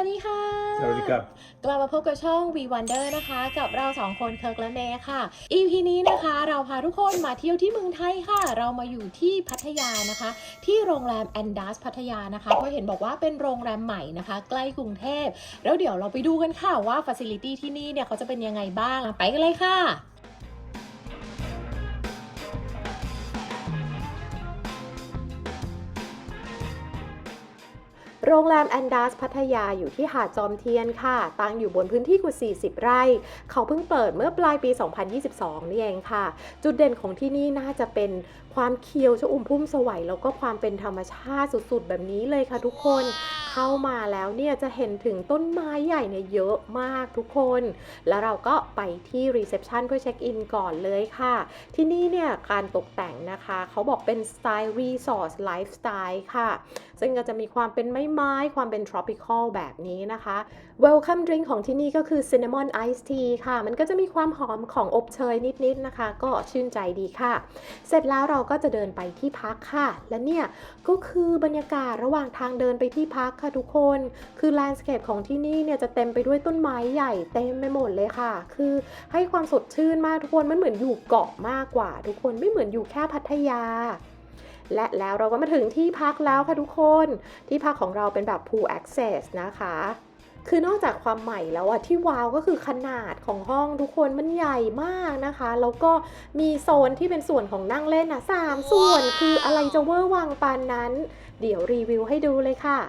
วัสดีค่ะ สวัสดีครับ กลับมาพบกับช่อง V Wonder นะคะ กับเราสองคนเคิร์กและเมย์ค่ะ EP นี้นะคะ เราพาทุกคนมาเที่ยวที่เมืองไทยค่ะ เรามาอยู่ที่พัทยานะคะ ที่โรงแรมแอนดัสพัทยานะคะ เพราะเห็นบอกว่าเป็นโรงแรมใหม่นะคะ ใกล้กรุงเทพ แล้วเดี๋ยวเราไปดูกันค่ะว่าฟ a c i l i t y ที่นี่เนี่ยเขาจะเป็นยังไงบ้าง ไปกันเลยค่ะ โรงแรมแอนดาสพัทยาอยู่ที่หาดจอมเทียนค่ะ ตั้งอยู่บนพื้นที่กว่า 40 ไร่ เขาเพิ่งเปิดเมื่อปลายปี 2022 นี่เองค่ะ จุดเด่นของที่นี่น่าจะเป็นความเคียวชอุ่มพุ่มสวัย แล้วก็ความเป็นธรรมชาติสุดๆ แบบนี้เลยค่ะทุกคน เข้ามาแล้วเนี่ยจะเห็นถึงต้นไม้ใหญ่เนี่ยเยอะมากทุกคน แล้วเราก็ไปที่รีเซพชันเพื่อเช็คอินก่อนเลยค่ะ ที่นี่เนี่ยการตกแต่งนะคะ เขาบอกเป็นสไตล์รีสอร์ทไลฟ์สไตล์ค่ะ ซึ่งก็จะมีความเป็นไม้ไม้ความเป็น tropical แบบนี้นะคะ welcome drink ของที่นี่ก็คือ cinnamon ice tea ค่ะ มันก็จะมีความหอมของอบเชยนิดๆนะคะ ก็ชื่นใจดีค่ะ เสร็จแล้วเราก็จะเดินไปที่พักค่ะ และเนี่ยก็คือบรรยากาศระหว่างทางเดินไปที่พักค่ะทุกคน คือ landscape ของที่นี่เนี่ยจะเต็มไปด้วยต้นไม้ใหญ่เต็มไปหมดเลยค่ะ คือให้ความสดชื่นมากทุกคน มันเหมือนอยู่เกาะมากกว่า ทุกคนไม่เหมือนอยู่แค่พัทยา และแล้วเราก็มาถึงที่พักแล้วค่ะทุกคน ที่พักของเราเป็นแบบ pool access นะคะ คือนอกจากความใหม่แล้วอะที่ว้าวก็คือขนาดของห้องทุกคนมันใหญ่มากนะคะ แล้วก็มีโซนที่เป็นส่วนของนั่งเล่นนะสามส่วนคืออะไรจะเวอร์วังปานนั้น เดี๋ยวรีวิวให้ดูเลยค่ะ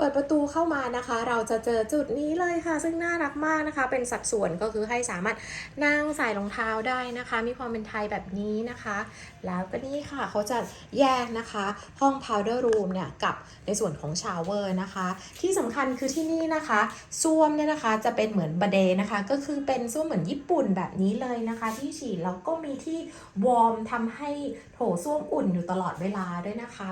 เปิดประตูเข้ามานะคะ เราจะเจอจุดนี้เลยค่ะ ซึ่งน่ารักมากนะคะ เป็นสัดส่วนก็คือให้สามารถนั่งใส่รองเท้าได้นะคะ มีความเป็นไทยแบบนี้นะคะ แล้วก็นี่ค่ะเขาจะแยกนะคะ ห้อง powder room เนี่ยกับในส่วนของชาวเวอร์นะคะ ที่สำคัญคือที่นี่นะคะส้วมเนี่ยนะคะจะเป็นเหมือนบเดนะคะ ก็คือเป็นส้วมเหมือนญี่ปุ่นแบบนี้เลยนะคะ ที่ฉีดแล้วก็มีที่วอร์มทำให้โถส้วมอุ่นอยู่ตลอดเวลาด้วยนะคะ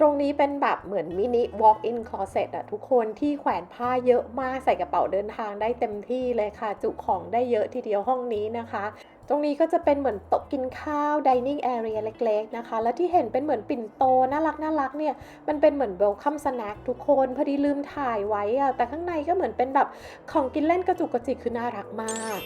ตรงนี้เป็นแบบเหมือนมินิ walk-in closet อะทุกคนที่แขวนผ้าเยอะมากใส่กระเป๋าเดินทางได้เต็มที่เลยค่ะ จุของได้เยอะทีเดียวห้องนี้นะคะ ตรงนี้ก็จะเป็นเหมือนโต๊ะกินข้าว dining area เล็กๆนะคะ แล้วที่เห็นเป็นเหมือนปิ่นโตน่ารักน่ารักเนี่ย มันเป็นเหมือน welcome snack ทุกคนพอดีลืมถ่ายไว้อะแต่ข้างในก็เหมือนเป็นแบบของกินเล่นกระจุกกระจิกคือน่ารักมาก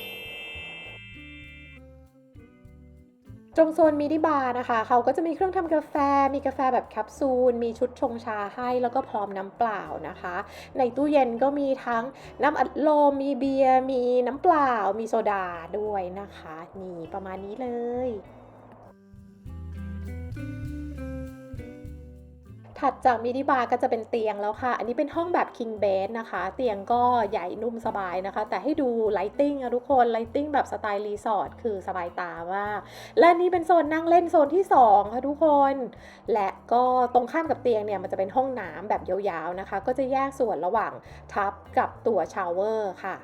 ตรงโซนมินิบาร์นะคะ เขาก็จะมีเครื่องทำกาแฟ มีกาแฟแบบแคปซูล มีชุดชงชาให้ แล้วก็พร้อมน้ำเปล่านะคะ ในตู้เย็นก็มีทั้งน้ำอัดลม มีเบียร์ มีน้ำเปล่า มีโซดาด้วยนะคะ นี่ประมาณนี้เลย ถัดจากมินิบาร์ก็จะเป็นเตียงแล้วค่ะ อันนี้เป็นห้องแบบ king bed นะคะ เตียงก็ใหญ่นุ่มสบายนะคะ แต่ให้ดูไลติ้งอะทุกคน ไลติ้งแบบสไตล์รีสอร์ทคือสบายตามาก และนี่เป็นโซนนั่งเล่นโซนที่2ค่ะทุกคน และก็ตรงข้ามกับเตียงเนี่ยมันจะเป็นห้องน้ำแบบยาวๆนะคะ ก็จะแยกส่วนระหว่างทับกับตัวชาวเวอร์ค่ะ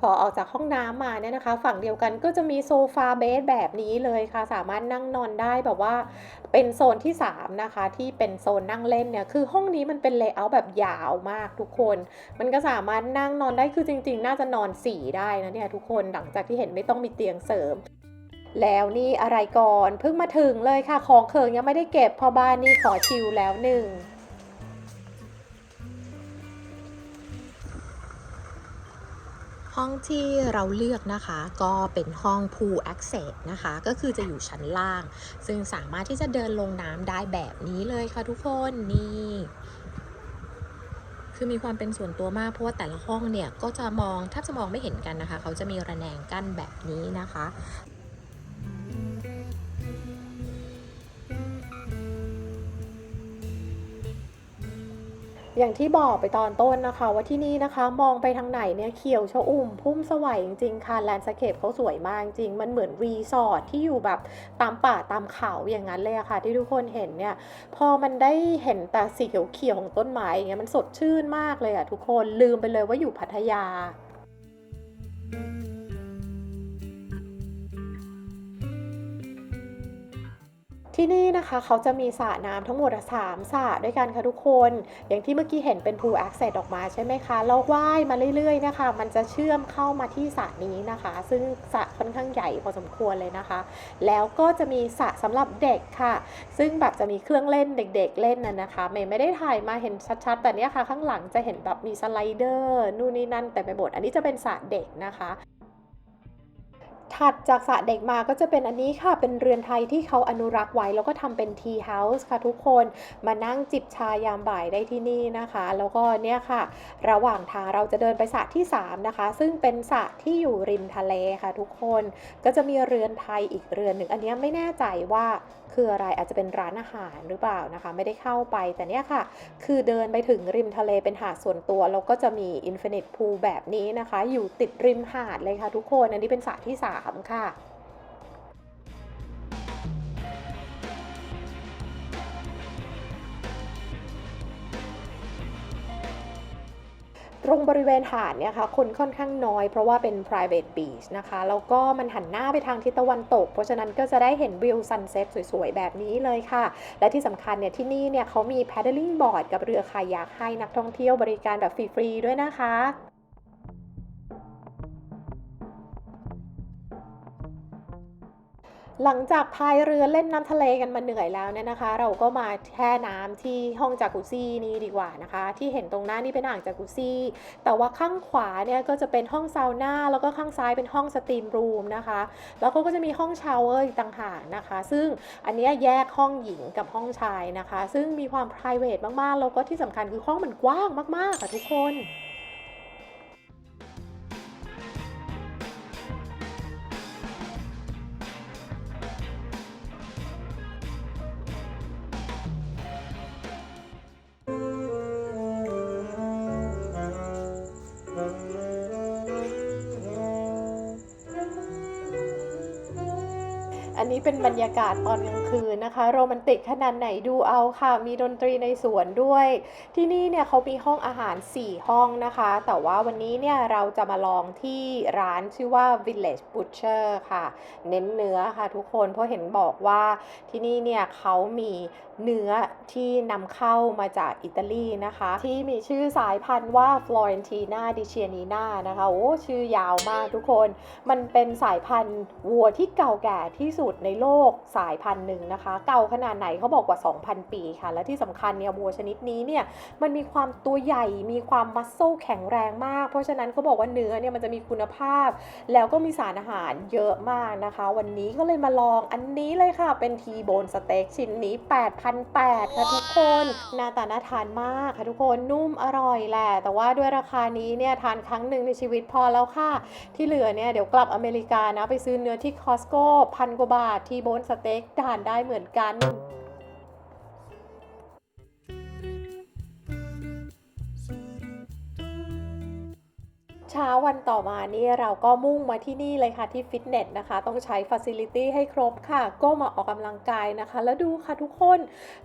พอออกจากห้องน้ำมาเนี่ยนะคะ ฝั่งเดียวกันก็จะมีโซฟาเบดแบบนี้เลยค่ะ สามารถนั่งนอนได้แบบว่าเป็นโซนที่ 3 นะคะ ที่เป็นโซนนั่งเล่นเนี่ย คือห้องนี้มันเป็นเลเยอร์แบบยาวมากทุกคน มันก็สามารถนั่งนอนได้คือจริง ๆ น่าจะนอน 4 ได้นะเนี่ยทุกคนหลังจากที่เห็นไม่ต้องมีเตียงเสริมแล้วนี่อะไรก่อนเพิ่งมาถึงเลยค่ะ ของเขิงยังไม่ได้เก็บพอบ้านนี่ขอชิลแล้วหนึ่ง ห้องที่เราเลือกนะคะก็เป็นห้อง pool access นะคะ ก็คือจะอยู่ชั้นล่าง ซึ่งสามารถที่จะเดินลงน้ำได้แบบนี้เลยค่ะทุกคนนี่คือมีความเป็นส่วนตัวมากเพราะว่าแต่ละห้องเนี่ยก็จะมองแทบจะมองไม่เห็นกันนะคะ เขาจะมีระแนงกั้นแบบนี้นะคะ อย่างที่บอกไปตอนต้นนะคะ ว่าที่นี่นะคะ มองไปทางไหนเนี่ยเขียวชอุ่ม พุ่มสวัยจริงๆค่ะแลนด์สเคปเขาสวยมากจริง มันเหมือนรีสอร์ทที่อยู่แบบตามป่าตามเขาอย่างนั้นเลยค่ะ ที่ทุกคนเห็นเนี่ย พอมันได้เห็นแต่สีเขียวๆของต้นไม้อย่างเงี้ยมันสดชื่นมากเลยอะทุกคนลืมไปเลยว่าอยู่พัทยา ที่นี่นะคะ เขาจะมีสระน้ำทั้งหมดอะสามสระด้วยกันค่ะทุกคน อย่างที่เมื่อกี้เห็นเป็น pool access ออกมาใช่ไหมคะแล้วว่ายมาเรื่อยๆนะคะ มันจะเชื่อมเข้ามาที่สระนี้นะคะ ซึ่งสระค่อนข้างใหญ่พอสมควรเลยนะคะ แล้วก็จะมีสระสำหรับเด็กค่ะ ซึ่งแบบจะมีเครื่องเล่นเด็ก ๆ เล่นน่ะนะคะเมย์ไม่ได้ถ่ายมาเห็นชัดๆ แต่เนี้ยค่ะ ข้างหลังจะเห็นแบบมีสไลเดอร์นู่นนี่นั่นแต่ไปหมด อันนี้จะเป็นสระเด็กนะคะ ถัดจากสระเด็กมาก็จะเป็นอันนี้ค่ะ เป็นเรือนไทยที่เขาอนุรักษ์ไว้ แล้วก็ทำเป็นทีเฮาส์ค่ะทุกคน มานั่งจิบชายามบ่ายได้ที่นี่นะคะ แล้วก็เนี่ยค่ะ ระหว่างทางเราจะเดินไปสระที่ 3 นะคะ ซึ่งเป็นสระที่อยู่ริมทะเลค่ะทุกคน ก็จะมีเรือนไทยอีกเรือนหนึ่ง อันนี้ไม่แน่ใจว่าคืออะไร อาจจะเป็นร้านอาหารหรือเปล่านะคะ ไม่ได้เข้าไป แต่เนี่ยค่ะ คือเดินไปถึงริมทะเลเป็นหาดส่วนตัว แล้วก็จะมี Infinite Pool แบบนี้นะคะ อยู่ติดริมหาดเลยค่ะทุกคน อันนี้เป็นสระที่ 3ค่ะตรงบริเวณหาดเนี่ยค่ะคนค่อนข้างน้อยเพราะว่าเป็น private beach นะคะ แล้วก็มันหันหน้าไปทางทิศตะวันตก เพราะฉะนั้นก็จะได้เห็นวิวซันเซ็ตสวยๆ แบบนี้เลยค่ะ และที่สำคัญเนี่ยที่นี่เนี่ยเขามี paddling board กับเรือคายักให้นักท่องเที่ยวบริการแบบฟรีๆด้วยนะคะ หลังจากพายเรือเล่นน้ำทะเลกันมาเหนื่อยแล้วเนี่ยนะคะ เราก็มาแช่น้ำที่ห้องจากุซี่นี้ดีกว่านะคะ ที่เห็นตรงหน้านี่เป็นอ่างจากุซี่ แต่ว่าข้างขวาเนี่ยก็จะเป็นห้องซาวน่าแล้วก็ข้างซ้ายเป็นห้องสตรีมรูมนะคะ แล้วเขาก็จะมีห้องชาวเวอร์อีกต่างหากนะคะ ซึ่งอันนี้แยกห้องหญิงกับห้องชายนะคะ ซึ่งมีความ p r i v a t มากๆแล้วก็ที่สำคัญคือห้องมันกว้างมากๆค่ะทุกคน อันนี้เป็นบรรยากาศตอนกลางคืนนะคะ โรแมนติกขนาดไหนดูเอาค่ะ มีดนตรีในสวนด้วย ที่นี่เนี่ยเขามีห้องอาหาร 4 ห้องนะคะ แต่ว่าวันนี้เนี่ยเราจะมาลองที่ร้านชื่อว่า Village Butcher ค่ะ เน้นเนื้อค่ะทุกคน เพราะเห็นบอกว่าที่นี่เนี่ยเขามีเนื้อที่นำเข้ามาจากอิตาลีนะคะ ที่มีชื่อสายพันธุ์ว่า Florentina di Chianina นะคะ โอ้ ชื่อยาวมากทุกคน มันเป็นสายพันธุ์วัวที่เก่าแก่ที่สุดในโลกสายพันธุ์หนึ่งนะคะ เก่าขนาดไหนเขาบอกกว่า 2,000 ปีค่ะ และที่สำคัญเนี่ยวัวชนิดนี้เนี่ยมันมีความตัวใหญ่มีความมัสโซแข็งแรงมาก เพราะฉะนั้นเขาบอกว่าเนื้อเนี่ยมันจะมีคุณภาพ แล้วก็มีสารอาหารเยอะมากนะคะ วันนี้ก็เลยมาลองอันนี้เลยค่ะ เป็นทีโบนสเต็กชิ้นนี้ 8,800ค่ะทุกคนหน้าตาน่าทานมากค่ะทุกคนนุ่มอร่อยแหละแต่ว่าด้วยราคานี้เนี่ยทานครั้งหนึ่งในชีวิตพอแล้วค่ะ ที่เหลือเนี่ยเดี๋ยวกลับอเมริกานะไปซื้อเนื้อที่คอสโก้พันกว่าบาททีโบนสเต็กทานได้เหมือนกัน เช้าวันต่อมานี่เราก็มุ่งมาที่นี่เลยค่ะที่ฟิตเนสนะคะ ต้องใช้ฟ a ซิลิตี้ให้ครบค่ะ ก็มาออกกำลังกายนะคะ แล้วดูค่ะทุกคน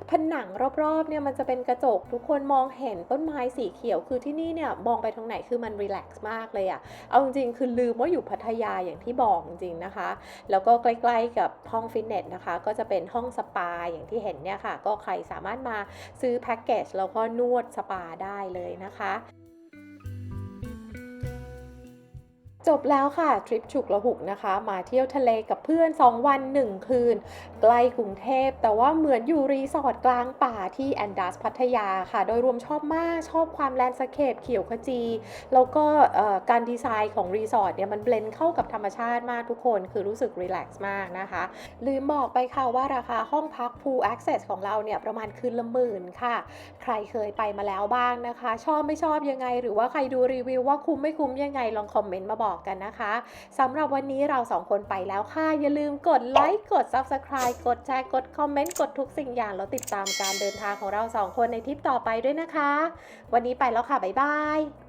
ผนังรอบๆเนี่ยมันจะเป็นกระจกทุกคนมองเห็นต้นไม้สีเขียว คือที่นี่เนี่ยมองไปทางไหนคือมันรีแลกซ์มากเลยอะเอาจริงๆคือลืมว่าอยู่พัทยาอย่างที่บอกจริงๆนะคะ แล้วก็ใกล้ๆกับห้องฟิตเนสนะคะ ก็จะเป็นห้องสปาอย่างที่เห็นเนี่ยค่ะ ก็ใครสามารถมาซื้อแพ็กเกจแล้วก็นวดสปาได้เลยนะคะ จบแล้วค่ะ ทริปฉุกละหุกนะคะ มาเที่ยวทะเลกับเพื่อน 2 วัน 1 คืน ใกล้กรุงเทพ แต่ว่าเหมือนอยู่รีสอร์ทกลางป่าที่แอนดัสพัทยาค่ะ โดยรวมชอบมาก ชอบความแลนด์สเคปเขียวขจี แล้วก็การดีไซน์ของรีสอร์ทเนี่ยมันเบลนเข้ากับธรรมชาติมากทุกคน คือรู้สึกรีแลกซ์มากนะคะ ลืมบอกไปค่ะว่าราคาห้องพัก Pool Access ของเราเนี่ยประมาณคืนละหมื่นค่ะ ใครเคยไปมาแล้วบ้างนะคะ ชอบไม่ชอบยังไง หรือว่าใครดูรีวิวว่าคุ้มไม่คุ้มยังไงลองคอมเมนต์มาบอกอกกันนะคะสำหรับวันนี้เราสองคนไปแล้วค่ะ อย่าลืมกดไลค์กด Subscribe กดแชร์กดคอมเมนต์กดทุกสิ่งอย่างแล้วติดตามการเดินทางของเราสองคนในทริปต่อไปด้วยนะคะ วันนี้ไปแล้วค่ะ บ๊ายบาย